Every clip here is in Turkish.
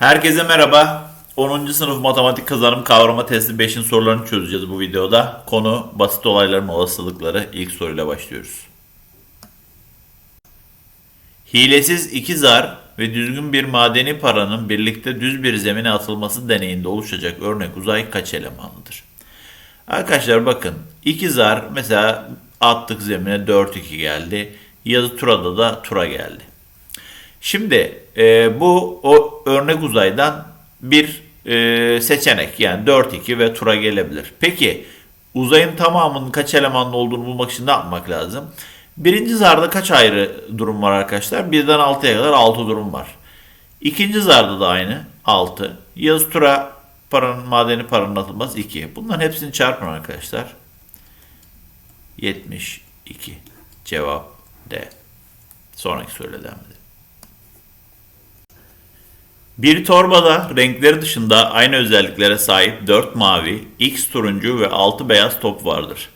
Herkese merhaba. 10. sınıf matematik kazanım kavrama testi 5'in sorularını çözeceğiz bu videoda. Konu basit olayların olasılıkları. İlk soruyla başlıyoruz. Hilesiz iki zar ve düzgün bir madeni paranın birlikte düz bir zemine atılması deneyinde oluşacak örnek uzay kaç elemanlıdır? Arkadaşlar bakın iki zar mesela attık zemine 4-2 geldi. Yazı turada da tura geldi. Şimdi e, bu o örnek uzaydan bir e, seçenek yani 4-2 ve tura gelebilir. Peki uzayın tamamının kaç elemanlı olduğunu bulmak için ne yapmak lazım? Birinci zarda kaç ayrı durum var arkadaşlar? Birden 6'ya kadar 6 durum var. İkinci zarda da aynı 6. Yazı tura paranın madeni paranın atılmaz 2. Bunların hepsini çarpın arkadaşlar. 72. Cevap D. Sonraki soruyla devam edelim. Bir torbada renkleri dışında aynı özelliklere sahip 4 mavi, x turuncu ve 6 beyaz top vardır.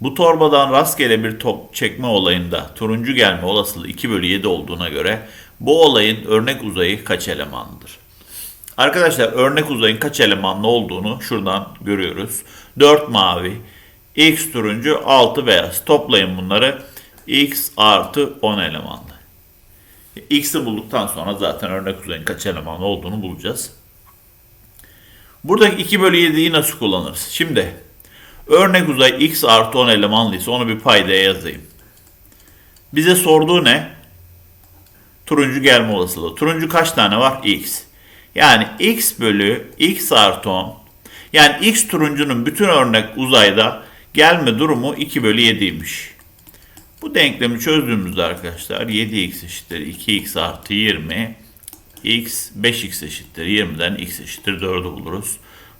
Bu torbadan rastgele bir top çekme olayında turuncu gelme olasılığı 2 bölü 7 olduğuna göre bu olayın örnek uzayı kaç elemanlıdır? Arkadaşlar örnek uzayın kaç elemanlı olduğunu şuradan görüyoruz. 4 mavi, x turuncu, 6 beyaz. Toplayın bunları. x artı 10 elemanlı. X'i bulduktan sonra zaten örnek uzayın kaç elemanlı olduğunu bulacağız. Buradaki 2 bölü 7'yi nasıl kullanırız? Şimdi örnek uzay x artı 10 elemanlıysa onu bir paydaya yazayım. Bize sorduğu ne? Turuncu gelme olasılığı. Turuncu kaç tane var? x. Yani x bölü x artı 10. Yani x turuncunun bütün örnek uzayda gelme durumu 2 bölü 7'ymiş. Bu denklemi çözdüğümüzde arkadaşlar 7x eşittir 2x artı 20 x 5x eşittir 20'den x eşittir 4'ü buluruz.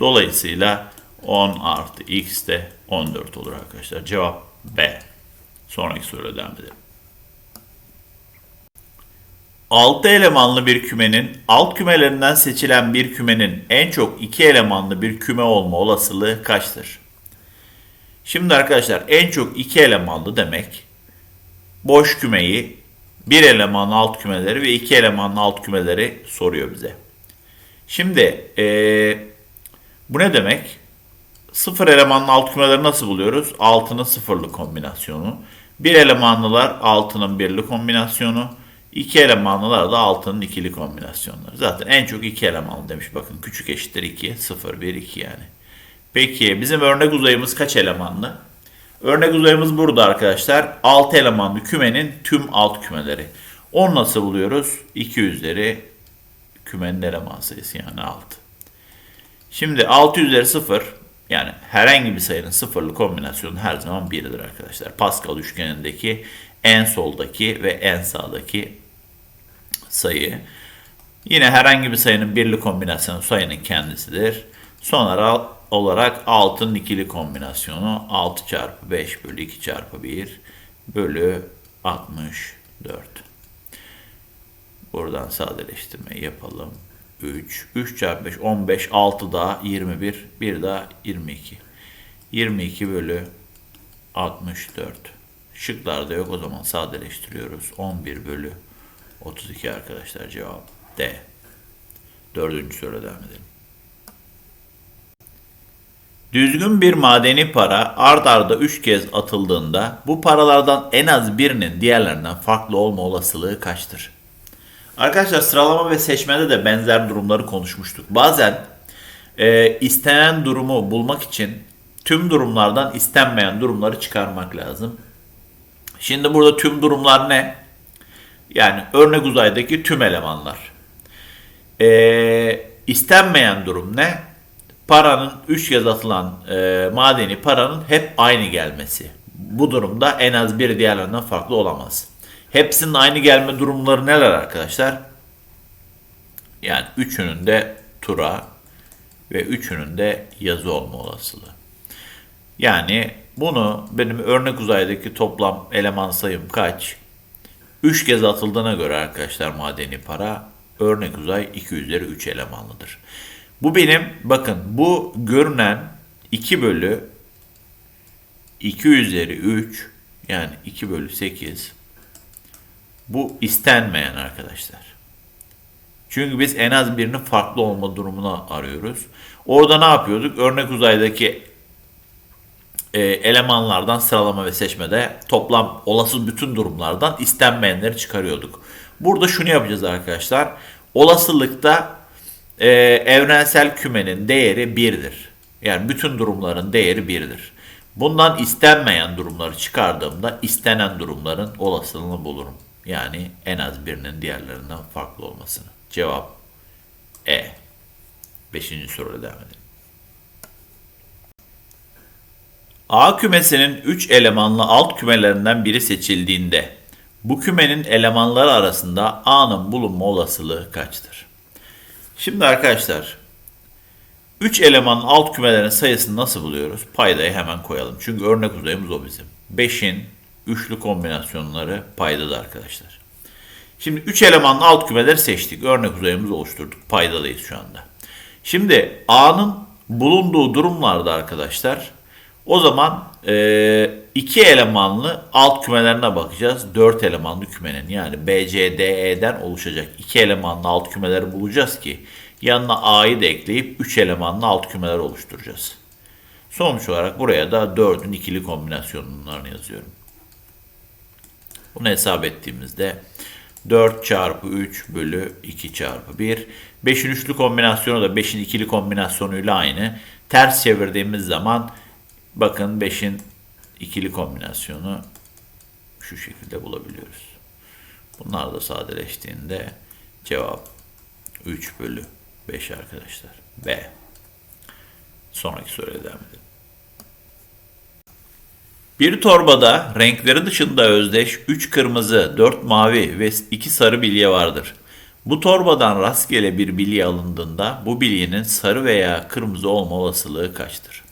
Dolayısıyla 10 artı x de 14 olur arkadaşlar. Cevap B. Sonraki soruyla devam edelim. 6 elemanlı bir kümenin alt kümelerinden seçilen bir kümenin en çok 2 elemanlı bir küme olma olasılığı kaçtır? Şimdi arkadaşlar en çok 2 elemanlı demek boş kümeyi bir elemanlı alt kümeleri ve iki elemanlı alt kümeleri soruyor bize. Şimdi ee, bu ne demek? Sıfır elemanlı alt kümeleri nasıl buluyoruz? Altının sıfırlı kombinasyonu. Bir elemanlılar altının birli kombinasyonu. İki elemanlılar da altının ikili kombinasyonları. Zaten en çok iki elemanlı demiş. Bakın küçük eşittir 2, 0, 1, 2 yani. Peki bizim örnek uzayımız kaç elemanlı? Örnek uzayımız burada arkadaşlar. 6 elemanlı kümenin tüm alt kümeleri. Onu nasıl buluyoruz? 2 üzeri kümenin eleman sayısı yani 6. Şimdi 6 üzeri 0 yani herhangi bir sayının sıfırlı kombinasyonu her zaman 1'dir arkadaşlar. Pascal üçgenindeki en soldaki ve en sağdaki sayı. Yine herhangi bir sayının birli kombinasyonu sayının kendisidir. Son olarak 6'nın ikili kombinasyonu 6 çarpı 5 bölü 2 çarpı 1 bölü 64. Buradan sadeleştirmeyi yapalım. 3, 3 çarpı 5, 15, 6 daha 21, 1 daha 22. 22 bölü 64. Şıklarda yok o zaman sadeleştiriyoruz. 11 bölü 32 arkadaşlar cevap D. Dördüncü soruya devam edelim. Düzgün bir madeni para ard arda 3 kez atıldığında bu paralardan en az birinin diğerlerinden farklı olma olasılığı kaçtır? Arkadaşlar sıralama ve seçmede de benzer durumları konuşmuştuk. Bazen e, istenen durumu bulmak için tüm durumlardan istenmeyen durumları çıkarmak lazım. Şimdi burada tüm durumlar ne? Yani örnek uzaydaki tüm elemanlar. E, istenmeyen durum ne? Paranın 3 kez atılan e, madeni paranın hep aynı gelmesi. Bu durumda en az biri diğerlerinden farklı olamaz. Hepsinin aynı gelme durumları neler arkadaşlar? Yani üçünün de tura ve üçünün de yazı olma olasılığı. Yani bunu benim örnek uzaydaki toplam eleman sayım kaç? 3 kez atıldığına göre arkadaşlar madeni para örnek uzay 2 üzeri 3 elemanlıdır. Bu benim bakın bu görünen 2 bölü 2 üzeri 3 yani 2 bölü 8 bu istenmeyen arkadaşlar. Çünkü biz en az birinin farklı olma durumunu arıyoruz. Orada ne yapıyorduk? Örnek uzaydaki e, elemanlardan sıralama ve seçmede toplam olası bütün durumlardan istenmeyenleri çıkarıyorduk. Burada şunu yapacağız arkadaşlar. Olasılıkta e, evrensel kümenin değeri 1'dir. Yani bütün durumların değeri 1'dir. Bundan istenmeyen durumları çıkardığımda istenen durumların olasılığını bulurum. Yani en az birinin diğerlerinden farklı olmasını. Cevap E. Beşinci soruyla devam edelim. A kümesinin 3 elemanlı alt kümelerinden biri seçildiğinde bu kümenin elemanları arasında A'nın bulunma olasılığı kaçtır? Şimdi arkadaşlar 3 elemanın alt kümelerin sayısını nasıl buluyoruz? Paydayı hemen koyalım. Çünkü örnek uzayımız o bizim. 5'in üçlü kombinasyonları paydalı arkadaşlar. Şimdi 3 elemanlı alt kümeleri seçtik. Örnek uzayımızı oluşturduk. Paydadayız şu anda. Şimdi A'nın bulunduğu durumlarda arkadaşlar o zaman e, iki elemanlı alt kümelerine bakacağız. 4 elemanlı kümenin yani B, C, D, E'den oluşacak iki elemanlı alt kümeleri bulacağız ki yanına A'yı da ekleyip 3 elemanlı alt kümeler oluşturacağız. Sonuç olarak buraya da 4'ün ikili kombinasyonlarını yazıyorum. Bunu hesap ettiğimizde 4 çarpı 3 bölü 2 çarpı 1. 5'in üçlü kombinasyonu da 5'in ikili kombinasyonuyla aynı. Ters çevirdiğimiz zaman bakın 5'in ikili kombinasyonu şu şekilde bulabiliyoruz. Bunlar da sadeleştiğinde cevap 3 bölü 5 arkadaşlar. B. Sonraki soruya devam edelim. Bir torbada renkleri dışında özdeş 3 kırmızı, 4 mavi ve 2 sarı bilye vardır. Bu torbadan rastgele bir bilye alındığında bu bilyenin sarı veya kırmızı olma olasılığı kaçtır?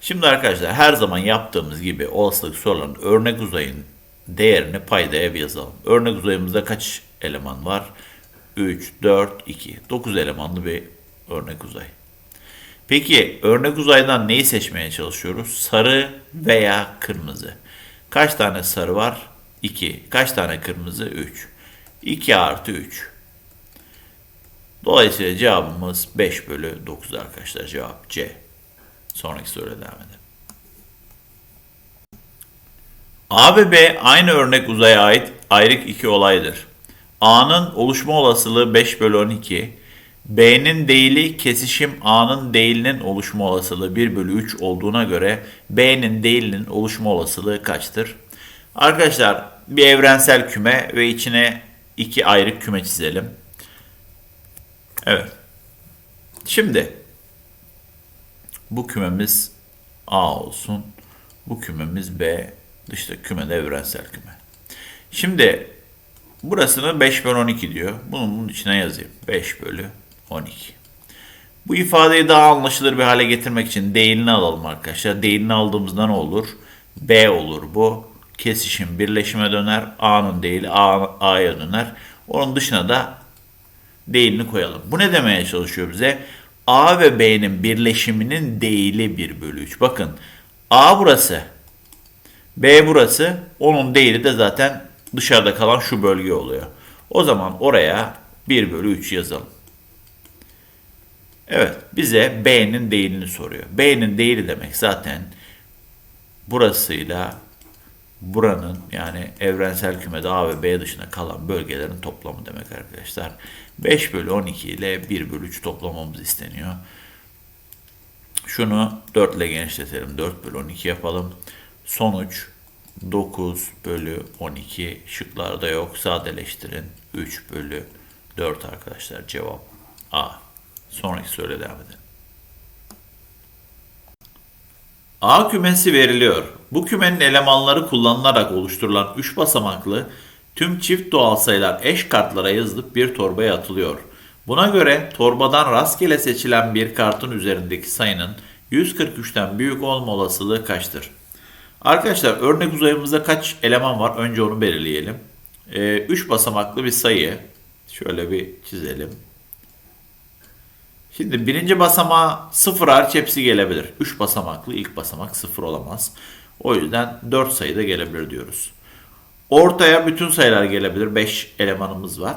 Şimdi arkadaşlar her zaman yaptığımız gibi olasılık sorularının örnek uzayın değerini paydaya bir yazalım. Örnek uzayımızda kaç eleman var? 3, 4, 2. 9 elemanlı bir örnek uzay. Peki örnek uzaydan neyi seçmeye çalışıyoruz? Sarı veya kırmızı. Kaç tane sarı var? 2. Kaç tane kırmızı? 3. 2 artı 3. Dolayısıyla cevabımız 5 bölü 9 arkadaşlar. Cevap C. Sonraki soruya devam edelim. A ve B aynı örnek uzaya ait ayrık iki olaydır. A'nın oluşma olasılığı 5 bölü 12. B'nin değili kesişim A'nın değilinin oluşma olasılığı 1 bölü 3 olduğuna göre B'nin değilinin oluşma olasılığı kaçtır? Arkadaşlar bir evrensel küme ve içine iki ayrı küme çizelim. Evet. Şimdi bu kümemiz A olsun. Bu kümemiz B. Dışta küme de evrensel küme. Şimdi burasını 5 bölü 12 diyor. Bunun, bunun içine yazayım. 5 bölü 12. Bu ifadeyi daha anlaşılır bir hale getirmek için değilini alalım arkadaşlar. Değilini aldığımızda ne olur? B olur bu. Kesişim birleşime döner. A'nın değili A'ya döner. Onun dışına da değilini koyalım. Bu ne demeye çalışıyor bize? A ve B'nin birleşiminin değili 1 bölü 3. Bakın A burası. B burası. Onun değili de zaten dışarıda kalan şu bölge oluyor. O zaman oraya 1 bölü 3 yazalım. Evet bize B'nin değilini soruyor. B'nin değili demek zaten burasıyla buranın yani evrensel kümede A ve B dışında kalan bölgelerin toplamı demek arkadaşlar. 5 bölü 12 ile 1 bölü 3 toplamamız isteniyor. Şunu 4 ile genişletelim. 4 bölü 12 yapalım. Sonuç 9 bölü 12 şıklarda yok. Sadeleştirin. 3 bölü 4 arkadaşlar. Cevap A. Sonraki soruya devam edelim. A kümesi veriliyor. Bu kümenin elemanları kullanılarak oluşturulan 3 basamaklı tüm çift doğal sayılar eş kartlara yazılıp bir torbaya atılıyor. Buna göre torbadan rastgele seçilen bir kartın üzerindeki sayının 143'ten büyük olma olasılığı kaçtır? Arkadaşlar örnek uzayımızda kaç eleman var? Önce onu belirleyelim. 3 ee, basamaklı bir sayı. Şöyle bir çizelim. Şimdi birinci basamağa sıfır hariç hepsi gelebilir. 3 basamaklı ilk basamak sıfır olamaz. O yüzden 4 sayı da gelebilir diyoruz. Ortaya bütün sayılar gelebilir. 5 elemanımız var.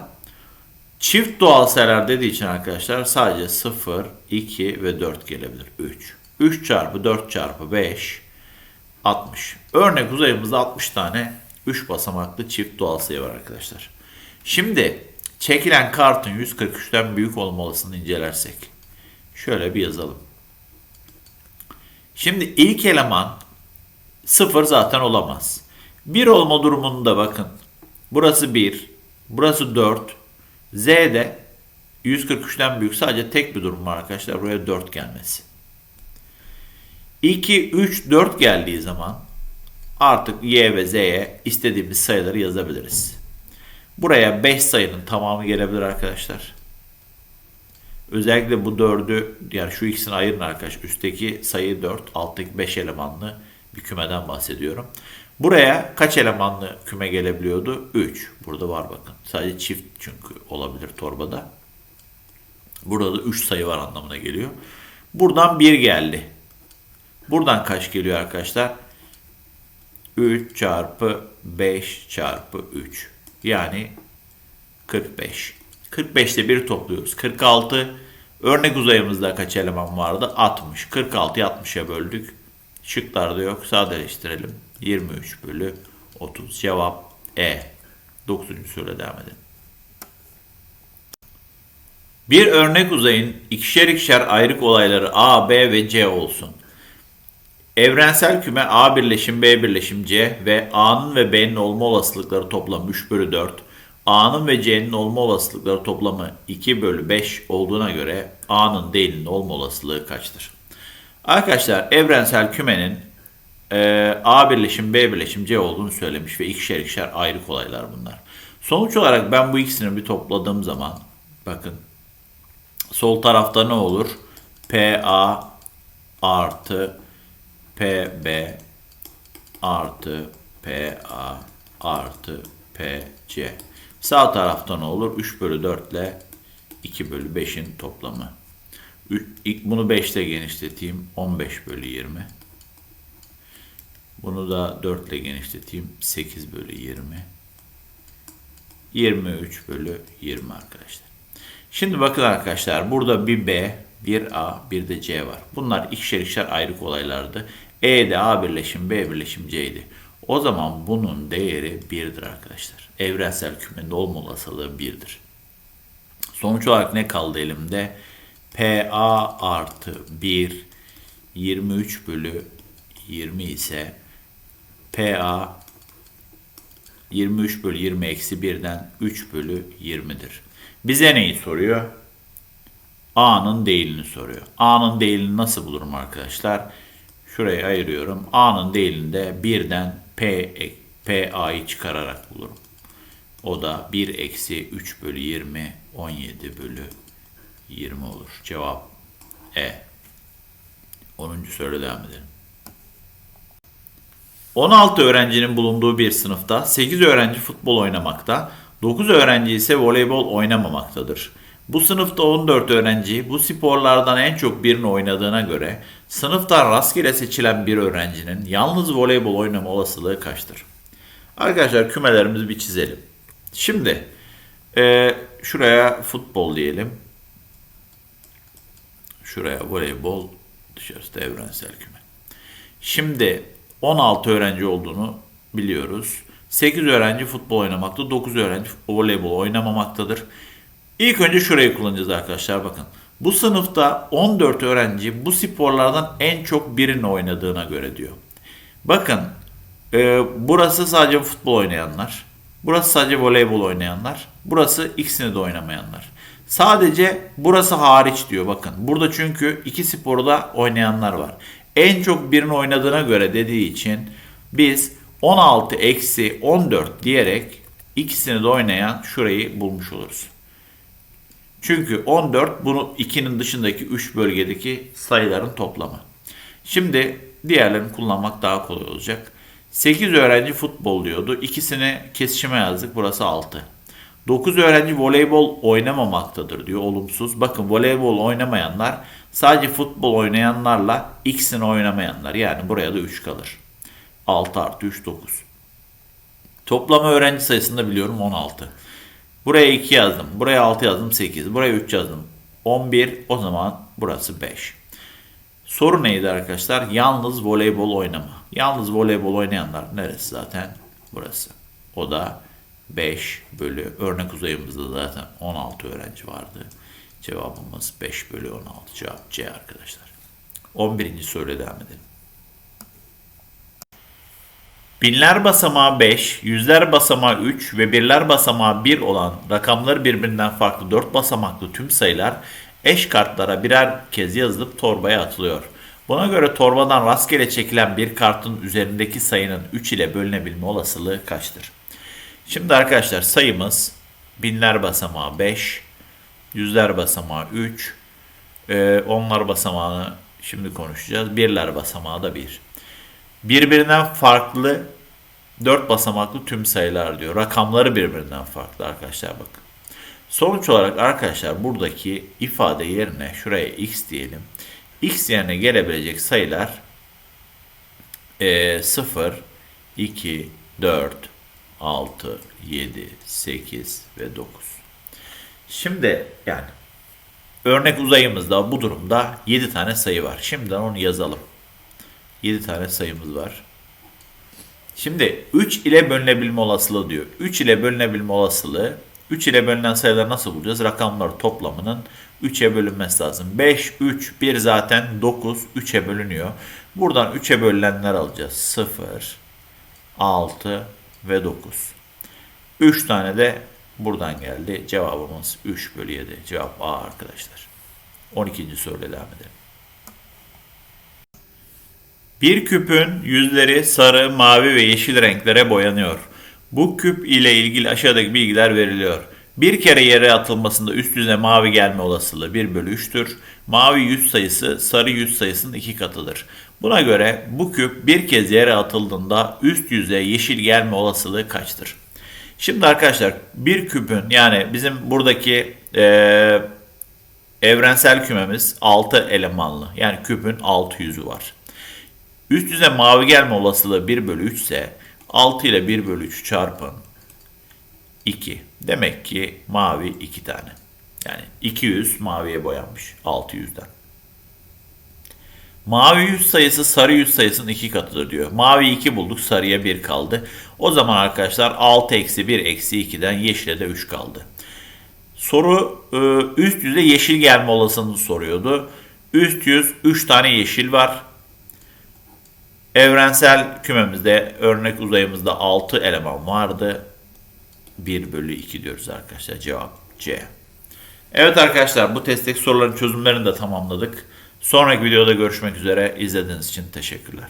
Çift doğal sayılar dediği için arkadaşlar sadece 0, 2 ve 4 gelebilir. 3. 3 çarpı 4 çarpı 5 60. Örnek uzayımızda 60 tane 3 basamaklı çift doğal sayı var arkadaşlar. Şimdi çekilen kartın 143'ten büyük olma olasılığını incelersek. Şöyle bir yazalım. Şimdi ilk eleman 0 zaten olamaz. 1 olma durumunda bakın. Burası 1, burası 4. Z de 143'ten büyük sadece tek bir durum var arkadaşlar. Buraya 4 gelmesi. 2, 3, 4 geldiği zaman artık Y ve Z'ye istediğimiz sayıları yazabiliriz. Buraya 5 sayının tamamı gelebilir arkadaşlar. Özellikle bu 4'ü yani şu ikisini ayırın arkadaş. Üstteki sayı 4, alttaki 5 elemanlı bir kümeden bahsediyorum. Buraya kaç elemanlı küme gelebiliyordu? 3. Burada var bakın. Sadece çift çünkü olabilir torbada. Burada da 3 sayı var anlamına geliyor. Buradan 1 geldi. Buradan kaç geliyor arkadaşlar? 3 çarpı 5 çarpı 3. Yani 45. 45'te 1 topluyoruz. 46. Örnek uzayımızda kaç eleman vardı? 60. 46'yı 60'a böldük. Şıklarda yok. Sadeleştirelim. 23 bölü 30. Cevap E. 9. soruya devam edelim. Bir örnek uzayın ikişer ikişer ayrık olayları A, B ve C olsun. Evrensel küme A birleşim B birleşim C ve A'nın ve B'nin olma olasılıkları toplamı 3 bölü 4. A'nın ve C'nin olma olasılıkları toplamı 2 bölü 5 olduğuna göre A'nın D'nin olma olasılığı kaçtır? Arkadaşlar evrensel kümenin e, A birleşim B birleşim C olduğunu söylemiş ve ikişer ikişer ayrık olaylar bunlar. Sonuç olarak ben bu ikisini bir topladığım zaman bakın sol tarafta ne olur? PA artı PB artı PA artı PC. Sağ tarafta ne olur? 3 bölü 4 ile 2 bölü 5'in toplamı. Bunu 5 ile genişleteyim. 15 bölü 20. Bunu da 4 ile genişleteyim. 8 bölü 20. 23 bölü 20 arkadaşlar. Şimdi bakın arkadaşlar burada bir B, bir A, bir de C var. Bunlar ikişer ikişer ayrık olaylardı. E de A birleşim B birleşim C'ydi. O zaman bunun değeri 1'dir arkadaşlar. Evrensel kümenin olma olasılığı 1'dir. Sonuç olarak ne kaldı elimde? PA artı 1 23 bölü 20 ise PA 23 bölü 20 eksi 1'den 3 bölü 20'dir. Bize neyi soruyor? A'nın değilini soruyor. A'nın değilini nasıl bulurum arkadaşlar? Şurayı ayırıyorum. A'nın değilini de 1'den P, PA'yı çıkararak bulurum. O da 1 eksi 3 bölü 20 17 bölü 20 olur. Cevap E. 10. soru devam edelim. 16 öğrencinin bulunduğu bir sınıfta 8 öğrenci futbol oynamakta, 9 öğrenci ise voleybol oynamamaktadır. Bu sınıfta 14 öğrenci bu sporlardan en çok birini oynadığına göre sınıftan rastgele seçilen bir öğrencinin yalnız voleybol oynama olasılığı kaçtır? Arkadaşlar kümelerimizi bir çizelim. Şimdi e, şuraya futbol diyelim. Şuraya voleybol dışarısı da evrensel küme. Şimdi 16 öğrenci olduğunu biliyoruz. 8 öğrenci futbol oynamakta, 9 öğrenci voleybol oynamamaktadır. İlk önce şurayı kullanacağız arkadaşlar bakın. Bu sınıfta 14 öğrenci bu sporlardan en çok birini oynadığına göre diyor. Bakın e, burası sadece futbol oynayanlar. Burası sadece voleybol oynayanlar. Burası ikisini de oynamayanlar. Sadece burası hariç diyor bakın. Burada çünkü iki sporda oynayanlar var. En çok birini oynadığına göre dediği için biz 16 eksi 14 diyerek ikisini de oynayan şurayı bulmuş oluruz. Çünkü 14 bunu 2'nin dışındaki 3 bölgedeki sayıların toplamı. Şimdi diğerlerini kullanmak daha kolay olacak. 8 öğrenci futbol diyordu. İkisini kesişime yazdık. Burası 6. 9 öğrenci voleybol oynamamaktadır diyor olumsuz. Bakın voleybol oynamayanlar sadece futbol oynayanlarla ikisini oynamayanlar. Yani buraya da 3 kalır. 6 artı 3 9. Toplam öğrenci sayısını da biliyorum 16. Buraya 2 yazdım. Buraya 6 yazdım 8. Buraya 3 yazdım. 11 o zaman burası 5. Soru neydi arkadaşlar? Yalnız voleybol oynama. Yalnız voleybol oynayanlar neresi zaten? Burası. O da 5 bölü örnek uzayımızda zaten 16 öğrenci vardı. Cevabımız 5 bölü 16 cevap C arkadaşlar. 11. soruyla devam edelim. Binler basamağı 5, yüzler basamağı 3 ve birler basamağı 1 olan rakamları birbirinden farklı 4 basamaklı tüm sayılar eş kartlara birer kez yazılıp torbaya atılıyor. Buna göre torbadan rastgele çekilen bir kartın üzerindeki sayının 3 ile bölünebilme olasılığı kaçtır? Şimdi arkadaşlar sayımız binler basamağı 5, yüzler basamağı 3, e, onlar basamağını şimdi konuşacağız. Birler basamağı da 1. Birbirinden farklı 4 basamaklı tüm sayılar diyor. Rakamları birbirinden farklı arkadaşlar bakın. Sonuç olarak arkadaşlar buradaki ifade yerine şuraya x diyelim. x yerine gelebilecek sayılar e, 0, 2, 4, 6, 7, 8 ve 9. Şimdi yani örnek uzayımızda bu durumda 7 tane sayı var. Şimdiden onu yazalım. 7 tane sayımız var. Şimdi 3 ile bölünebilme olasılığı diyor. 3 ile bölünebilme olasılığı 3 ile bölünen sayıları nasıl bulacağız? Rakamlar toplamının 3'e bölünmesi lazım. 5, 3, 1 zaten 9, 3'e bölünüyor. Buradan 3'e bölünenler alacağız. 0, 6 ve 9. 3 tane de buradan geldi. Cevabımız 3 bölü 7. Cevap A arkadaşlar. 12. soruyla devam edelim. Bir küpün yüzleri sarı, mavi ve yeşil renklere boyanıyor. Bu küp ile ilgili aşağıdaki bilgiler veriliyor. Bir kere yere atılmasında üst yüze mavi gelme olasılığı 1 bölü 3'tür. Mavi yüz sayısı sarı yüz sayısının iki katıdır. Buna göre bu küp bir kez yere atıldığında üst yüze yeşil gelme olasılığı kaçtır? Şimdi arkadaşlar bir küpün yani bizim buradaki eee, evrensel kümemiz 6 elemanlı. Yani küpün 6 yüzü var. Üst yüze mavi gelme olasılığı 1 bölü 3 ise 6 ile 1 bölü 3 çarpın 2. Demek ki mavi 2 tane. Yani 200 maviye boyanmış 600'den. Mavi yüz sayısı sarı yüz sayısının 2 katıdır diyor. Mavi 2 bulduk sarıya 1 kaldı. O zaman arkadaşlar 6 eksi 1 eksi 2'den yeşile de 3 kaldı. Soru e, üst yüze yeşil gelme olasılığını soruyordu. Üst yüz 3 tane yeşil var. Evrensel kümemizde örnek uzayımızda 6 eleman vardı. 1 bölü 2 diyoruz arkadaşlar. Cevap C. Evet arkadaşlar bu testteki soruların çözümlerini de tamamladık. Sonraki videoda görüşmek üzere. İzlediğiniz için teşekkürler.